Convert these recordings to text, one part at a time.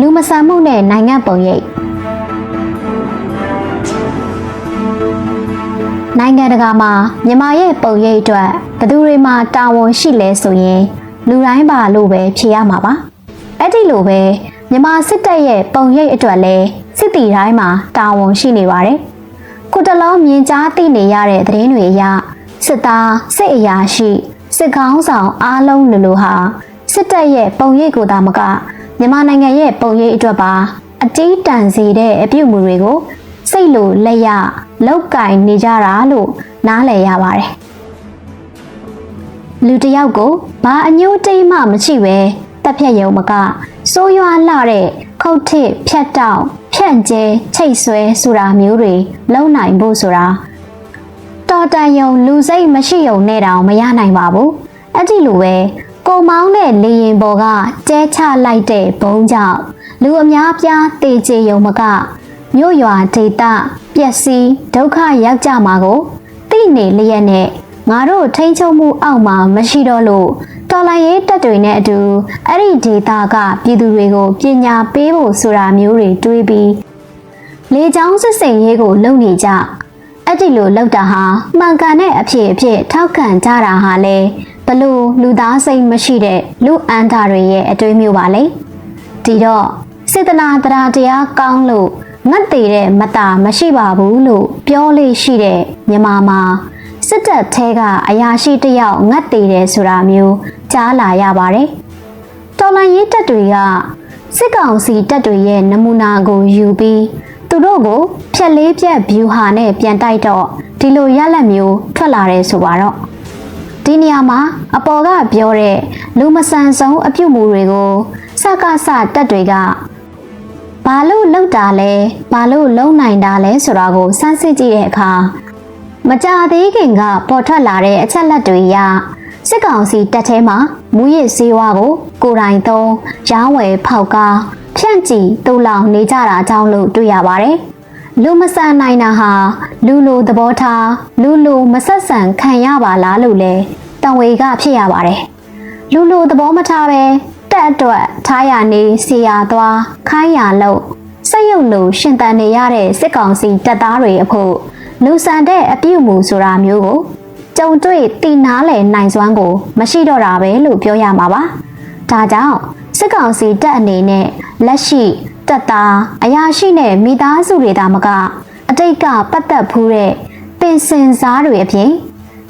လူမဆန်မှုနဲ့နိုင်ငံပုံရိပ်နိုင်ငံတကာမှာမြန်မာရဲ့ပုံရိပ်အတွက်ဘယ်သူတွေမှာတာဝန်ရှိလဲဆိုရင်လူတိုင်းပါလို့ပဲဖြေရမှာပါအဲ့ဒီလိုပဲမြန်မာစစ်တပ်ရဲ့ပုံရိပ်အတွက်လည်းစစ်တီတိုင်းမှာတာဝန်ရှိနေပါတယ်ခုတလုံးမြင်ကြားသိနေရတဲ့သတင်းတွေအရစစ်သားစစ်အရာရှိ စစ်ကောင်းဆောင်အားလုံးလူလူဟာစစ်တပ်ရဲ့ပုံရိပ်ကိုသာမကမြန်မာနိုင်ငံရဲ့ပုံရိပ်အတွက်ပါအတီးတန်စေတဲ့အပြုအမူတွေကိုစိတ်လိုလက်ရလောက်ကင်နေကြတာလို့နားလည်ရပါတယ်လူတစ်ယောက်ကိုဘာအညိုးတိတ်မှမရှိပဲတက်ဖြတ်ရုံမကစိုးရွားလာတဲ့ခုတ်ထစ်ဖြတ်တောက်ဖြန့်ကျဲချိတ်ဆွဲဆိုတာမျိုးတွေလုံနိုင်ဖို့ဆိုတာ တော်တန်ယုံလူစိတ်မရှိယုံနဲ့တောင်မရနိုင်ပါဘူးအဲ့ဒီလိုပဲကိုမောင်းတဲ့လေရင်ပေါ်ကကျဲချလိုက်တဲ့ဘုံကြောင့်လူအများပြားတေချေယုံမကမြို့ရွာဒေသပျက်စီးဒုက္ခရောက်ကြမှာကိုသိနေလျက်နဲ့ငါတို့ထိန်းချုပ်မှုအောက်မှာမရှိတော့လို့တော်လိုင်းရေးတက်တွေနဲ့အတူအဲ့ဒီဒေသကပြည်သူတွေကိုပညာပေးဖို့ဆိုတာမျိုးတွေတွေးပြီးလေချောင်းစစ်စိန်ရေးကိုလုပ်နေကြ အဲ့ဒီလိုလောက်တာဟာမှန်ကန်တဲ့အဖြစ်အဖြစ်ထောက်ခံကြတာဟာလေဘလို့လူသားစိတ်မရှိတဲ့လူအန်တာတွေရဲ့အတွေးမျိုးပါလေဒီတော့စေတနာတရားတရားကောင်းလို့ငတ်သေးတဲ့မတာမရှိပါဘူးလို့ပြောလို့ရှိတဲ့မြန်မာမှာစစ်တပ်ထဲကအရာရှိတယောက်ငတ်သေးတယ်ဆိုတာမျိုးကြားလာရပါတယ်တော်လန်ရေးတပ်တွေကစစ်ကောင်စီတပ်တွေရဲ့နမူနာကိုယူပြီးသူ တို့ကိုဖြက်လေးပြက်ဗျူဟာနဲ့ပြန်တိုက်တော့ဒီလိုရလက်မျိုးထွက်လာတယ်ဆိုပါတော့ဒီနေရာမှာအပေါ်ကပြောတဲ့လူမဆန်ဆုံးအပြုတ်မှုတွေကိုစကစတပ်တွေကဘာလို့လောက်တာလဲဘာလို့လုံနိုင်တာလဲဆိုတာကိုစမ်းစစ်ကြည့်တဲ့အခါမကြသေးခင်ကပေါ်ထွက်လာတဲ့အချက်လက်တွေအရစစ်ကောင်စီတပ်ထဲမှာမူရစ်စည်းဝါးကိုကိုယ်တိုင်သုံးရောင်းဝယ်ဖောက်ကား ဖြန့်ကြည့်တူလောင်နေကြတာကြောင့်လို့တွေ့ရပါတယ်။လူမဆန်နိုင်တာဟာလူလိုသဘောထားလူလိုမဆက်ဆံခံရပါလားလို့လဲတံဝေကဖြစ်ရပါတယ်။လူလိုသဘောမထားပဲတက်အတွက်ထားရနေစီရသွားခိုင်းရလို့စိတ်ယုံလို့ရှင်တန်နေရတဲ့စစ်ကောင်စီတပ်သားတွေအဖို့လူဆန်တဲ့အပြုတ်မှုဆိုတာမျိုးကိုကြုံတွေ့တည်နာလဲနိုင်စွမ်းကို မရှိတော့တာပဲလို့ပြောရမှာပါ။ဒါကြောင့်စစ်ကောင်စီတပ်အနေနဲ့ လက်ရှိတပ်သားအရာရှိနဲ့မိသားစုတွေဒါမကအတိတ်ကပတ်သက်ဖူးတဲ့ပင်စင်စားတွေအပြင်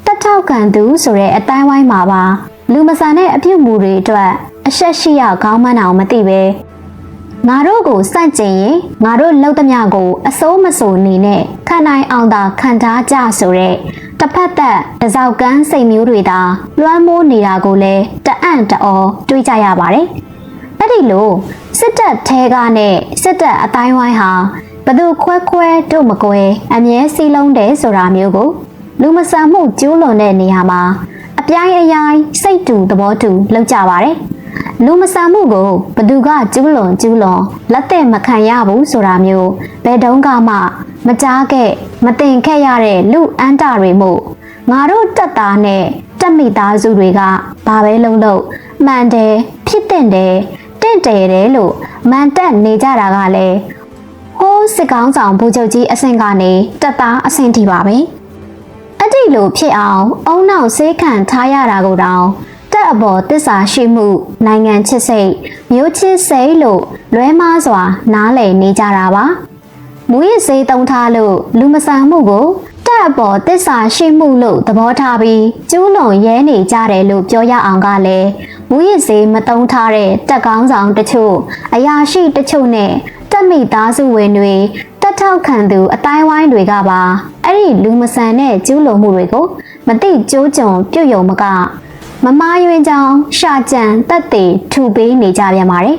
တက်ထောက်ခံသူဆိုတဲ့အတိုင်းဝိုင်းမှာပါလူမဆန်တဲ့အပြုတ်မှုတွေအတွက်အဆက်ရှိရခေါင်းမန်းအောင်မသိပဲငါတို့ကိုစန့်ကျင်ရင်ငါတို့လောက်သမျှကိုအစိုးမစိုးနေနဲ့ခံနိုင်အောင်သာခံထားကြဆိုတဲ့တစ်ဖက်သက်တစောက်ကန်းစိတ်မျိုးတွေသာလွှမ်းမိုးနေတာကိုလည်းတအံ့တအောတွေးကြရပါတယ်။ အဲ့ဒီလိုစစ်တပ်ထဲကနဲ့စစ်တပ်အတိုင်းဝိုင်းဟာဘသူခွဲခွဲတို့မကွဲအမြဲစီလုံးတယ်ဆိုတာမျိုးကိုလူမဆန်မှုကျူးလွန်တဲ့နေရာမှာအပြိုင်အယိုင်စိတ်တူသဘောတူလောက်ကြပါတယ်။လူမဆန်မှုကိုဘသူကကျူးလွန်ကျူးလွန်လက်သက်မခံရဘူးဆိုတာမျိုးဘယ်တုန်းကမှ မကြားခဲ့မတင်ခဲ့ရတဲ့လူအန်တာတွေမို့ငါတို့တက်သားနဲ့တက်မိသားစုတွေကဘာပဲလုံးလို့မှန်တယ်ဖြစ်တဲ့တယ်တ င့်တယ်တယ်လို့မှန်တက်နေကြတာကလည်းဟိုးစစ်ကောင်းဆောင်ဘူချုပ်ကြီးအဆင့်ကနေတက်သားအဆင့်ထိပါပဲ။အဲ့ဒီလိုဖြစ်အောင်အုံနောက်ဆေးခံထားရတာကိုတောင်တက်အပေါ်တစ္ဆာရှိမှု နိုင်ငံချစ်စိတ်မျိုးချစ်စိတ်လို့လွဲမားစွာ နားလည်နေကြတာပါမူရစ်စေးတုံးထားလို့လူမဆန်မှုကိုတက်အပေါ်တစ္ဆာရှိမှုလို့သဘောထားပြီးကျူးလွန်ရဲနေကြတယ်လို့ပြောရအောင်ကလည်း မူရစ်စေးမတုံးထားတဲ့တက်ကောင်းဆောင်တချို့အရာရှိတချို့နဲ့တက်မိသားစုဝင်တွေတက်ထောက်ခံသူအတိုင်းဝိုင်းတွေကပါအဲ့ဒီလူမဆန်တဲ့ကျူးလွန်မှုတွေကိုမသိကြိုးကြုံပြုတ်ယုံမကမမာယွင်ကြောင်ရှာကြံတက်သေးထူပေးနေကြပြန်ပါတယ်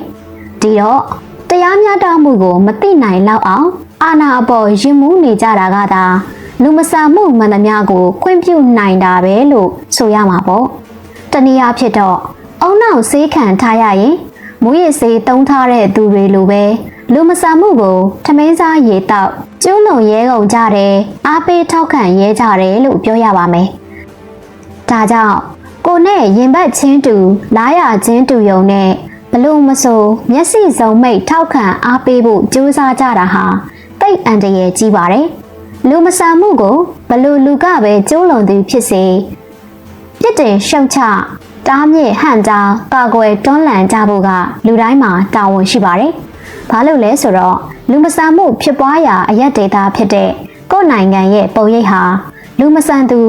ဒီတော့တရားမျှတမှုကိုမသိနိုင်လောက်အောင်အာဏာအပေါ်ရင်မှုနေကြတာကသာလူမဆန်မှုမှန်သမျှကိုခွင့်ပြုနိုင်တာပဲလို့ဆိုရမှာပေါ့တနည်းအားဖြင့်တော့ အုံနောက်ဆေးခံထားရရင်မူရစ်ဆေးတုံးထားတဲ့သူတွေလိုပဲလူမဆန်မှုကိုထမင်းစားရေတောက်ကျူးလွန်ရဲကုန်ကြတယ်အားပေးထောက်ခံရဲကြတယ်လို့ပြောရပါမယ်ဒါကြောင့်ကိုနဲ့ရင်ဘတ်ချင်းတူလားရချင်းတူယုံနဲ့ဘလို့မဆိုမျက်စိစုံမိတ်ထောက်ခံအားပေးဖို့ကြိုးစားကြတာဟာတိတ်အန်တရယ်ကြီးပါတယ်လူမဆန်မှုကိုဘလို့လူကပဲကျိုးလွန်သူဖြစ်စေပြစ်တင်ရှုံချ တားမြစ်ဟန့်တားကာကွယ်တွန်းလှန်ကြဖို့ကလူတိုင်းမှာတာဝန်ရှိပါတယ်ဘာလို့လဲဆိုတော့လူမဆန်မှုဖြစ်ပွားရာအရက်ဒေတာဖြစ်တဲ့ကိုယ့်နိုင်ငံရဲ့ပုံရိပ်ဟာလူမဆန်သူ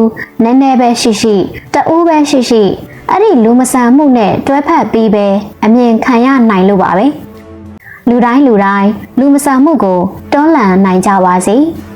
နည်းနည်းပဲရှိရှိတအူးပဲရှိရှိအဲ့ဒီလူမဆန်မှုနဲ့တွဲဖက်ပြီးပဲအမြင်ခံရနိုင်လို့ပါပဲလူတိုင်းလူတိုင်းလူမဆန်မှုကိုတွန်းလှန်နိုင်ကြပါစေ။